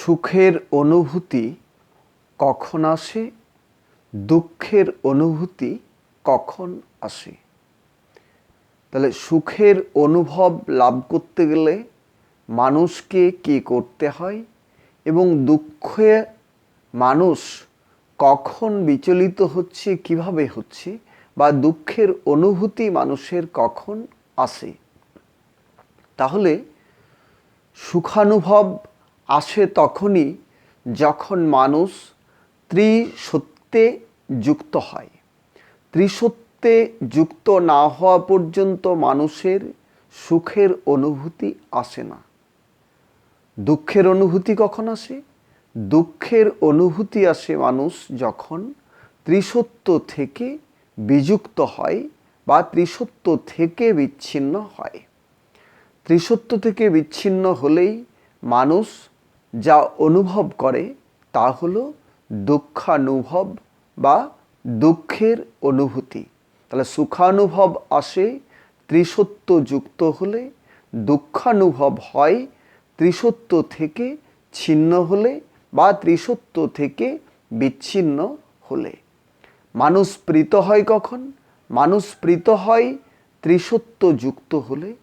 সুখের অনুভূতি কখন আসে? দুঃখের অনুভূতি কখন আসে? তাহলে সুখের অনুভব লাভ করতে গেলে মানুষকে কি করতে হয়? এবং দুঃখে মানুষ কখন বিচলিত হচ্ছে, কীভাবে হচ্ছে? বা দুঃখের অনুভূতি মানুষের কখন আসে? তাহলে সুখানুভব আসে তখনই যখন মানুষ ত্রিসত্যে যুক্ত হয়। ত্রিসত্যে যুক্ত না হওয়া পর্যন্ত মানুষের সুখের অনুভূতি আসে না। দুঃখের অনুভূতি কখন আসে? দুঃখের অনুভূতি আসে মানুষ যখন ত্রিসত্য থেকে বিযুক্ত হয় বা ত্রিসত্য থেকে বিচ্ছিন্ন হয়। ত্রিসত্য থেকে বিচ্ছিন্ন হলেই মানুষ যা অনুভব করে তা হলো দুঃখানুভব বা দুঃখের অনুভূতি। তাহলে সুখানুভব আসে ত্রিসত্য যুক্ত হলে দুঃখানুভব হয় ত্রিসত্য থেকে ছিন্ন হলে বা ত্রিসত্য থেকে বিচ্ছিন্ন হলে। মানুষ প্রীত হয় কখন? মানুষ প্রীত হয় ত্রিসত্য যুক্ত হলে।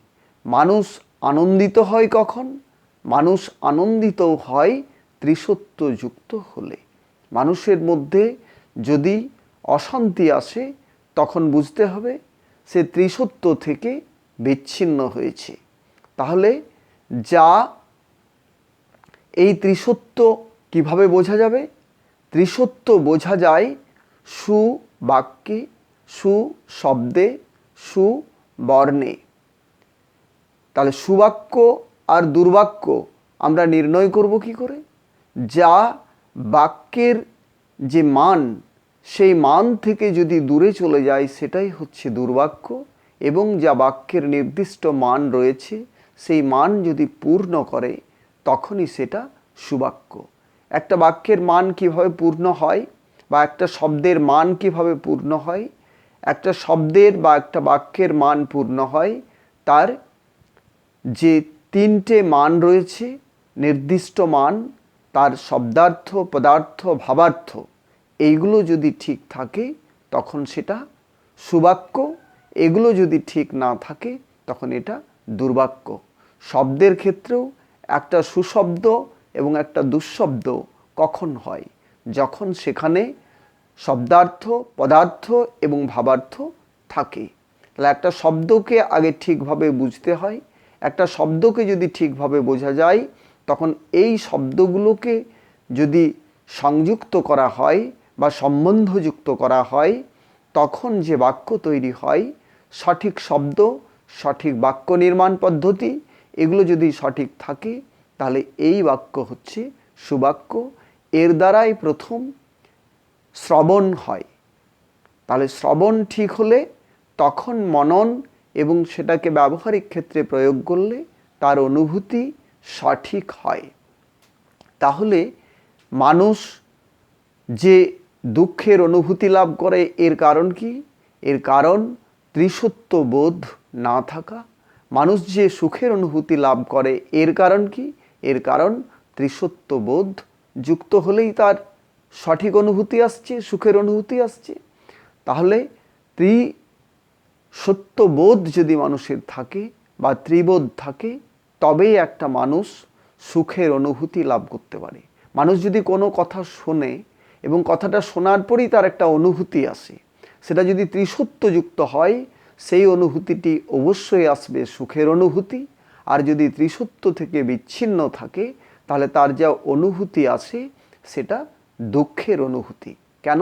মানুষ আনন্দিত হয় কখন? মানুষ আনন্দিত হয় ত্রিসত্য যুক্ত হলে। মানুষের মধ্যে যদি অশান্তি আসে, তখন বুঝতে হবে সে ত্রিসত্য থেকে বিচ্ছিন্ন হয়েছে। তাহলে যা এই ত্রিসত্য কীভাবে বোঝা যাবে? ত্রিসত্য বোঝা যায় সুবাক্যে, সুশব্দে, সুবর্ণে। তাহলে সুবাক্য আর দুর্বাক্য আমরা নির্ণয় করব কি করে? যা বাক্যের যে মান, সেই মান থেকে যদি দূরে চলে যায়, সেটাই হচ্ছে দুর্বাক্য এবং যা বাক্যের নির্দিষ্ট মান রয়েছে, সেই মান যদি পূর্ণ করে, তখনই সেটা সুবাক্য। একটা বাক্যের মান কীভাবে পূর্ণ হয় বা একটা শব্দের মান কীভাবে পূর্ণ হয়, একটা শব্দের বা একটা বাক্যের মান পূর্ণ হয়, তার যে তিনটে মান রয়েছে, নির্দিষ্ট মান, তার শব্দার্থ, পদার্থ, ভাবার্থ, এইগুলো যদি ঠিক থাকে, তখন সেটা সুবাক্য, এগুলো যদি ঠিক না থাকে, তখন এটা দুর্বাক্য। শব্দের ক্ষেত্রেও একটা সুশব্দ এবং একটা দুঃশব্দ কখন হয়? যখন সেখানে শব্দার্থ, পদার্থ এবং ভাবার্থ থাকে। তাহলে একটা শব্দকে আগে ঠিকভাবে বুঝতে হয় একটা শব্দকে যদি ঠিকভাবে বোঝা যায়, তখন এই শব্দগুলোকে যদি সংযুক্ত করা হয় বা সম্বন্ধযুক্ত করা হয়, তখন যে বাক্য তৈরি হয়, সঠিক শব্দ, সঠিক বাক্য নির্মাণ পদ্ধতি, এগুলো যদি সঠিক থাকে, তাহলে এই বাক্য হচ্ছে সুবাক্য। এর দ্বারাই প্রথম শ্রবণ হয়। তাহলে শ্রবণ ঠিক হলে তখন মনন এবং সেটাকে ব্যবহারিক ক্ষেত্রে প্রয়োগ করলে তার অনুভূতি সঠিক হয়। তাহলে মানুষ যে দুঃখের অনুভূতি লাভ করে এর কারণ কি? এর কারণ ত্রিসত্য বোধ না থাকা। মানুষ যে সুখের অনুভূতি লাভ করে এর কারণ কি? এর কারণ ত্রিসত্য বোধ যুক্ত হলেই তার সঠিক অনুভূতি আসছে, সুখের অনুভূতি আসছে। তাহলে ত্রি সত্যবোধ যদি মানুষের থাকে বা ত্রিবোধ থাকে, তবেই একটা মানুষ সুখের অনুভূতি লাভ করতে পারে। মানুষ যদি কোনো কথা শোনে এবং কথাটা শোনার পরই তার একটা অনুভূতি আসে, সেটা যদি ত্রিসত্যযুক্ত হয়, সেই অনুভূতিটি অবশ্যই আসবে সুখের অনুভূতি। আর যদি ত্রিসত্য থেকে বিচ্ছিন্ন থাকে, তাহলে তার যা অনুভূতি আসে সেটা দুঃখের অনুভূতি। কেন?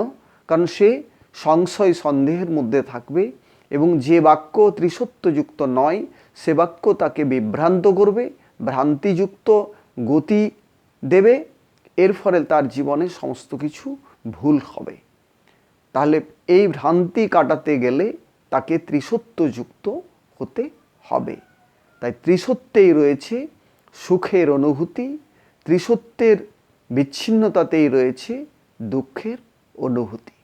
কারণ সে সংশয় সন্দেহের মধ্যে থাকবে এবং যে বাক্য ত্রিসত্যযুক্ত নয়, সে বাক্য তাকে বিভ্রান্ত করবে, ভ্রান্তিযুক্ত গতি দেবে, এর ফলে তার জীবনে সমস্ত কিছু ভুল হবে। তাহলে এই ভ্রান্তি কাটাতে গেলে তাকে ত্রিসত্যযুক্ত হতে হবে। তাই ত্রিসত্যেই রয়েছে সুখের অনুভূতি, ত্রিসত্যের বিচ্ছিন্নতাতেই রয়েছে দুঃখের অনুভূতি।